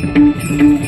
Thank you.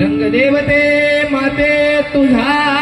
रंगदेवते माते तुझा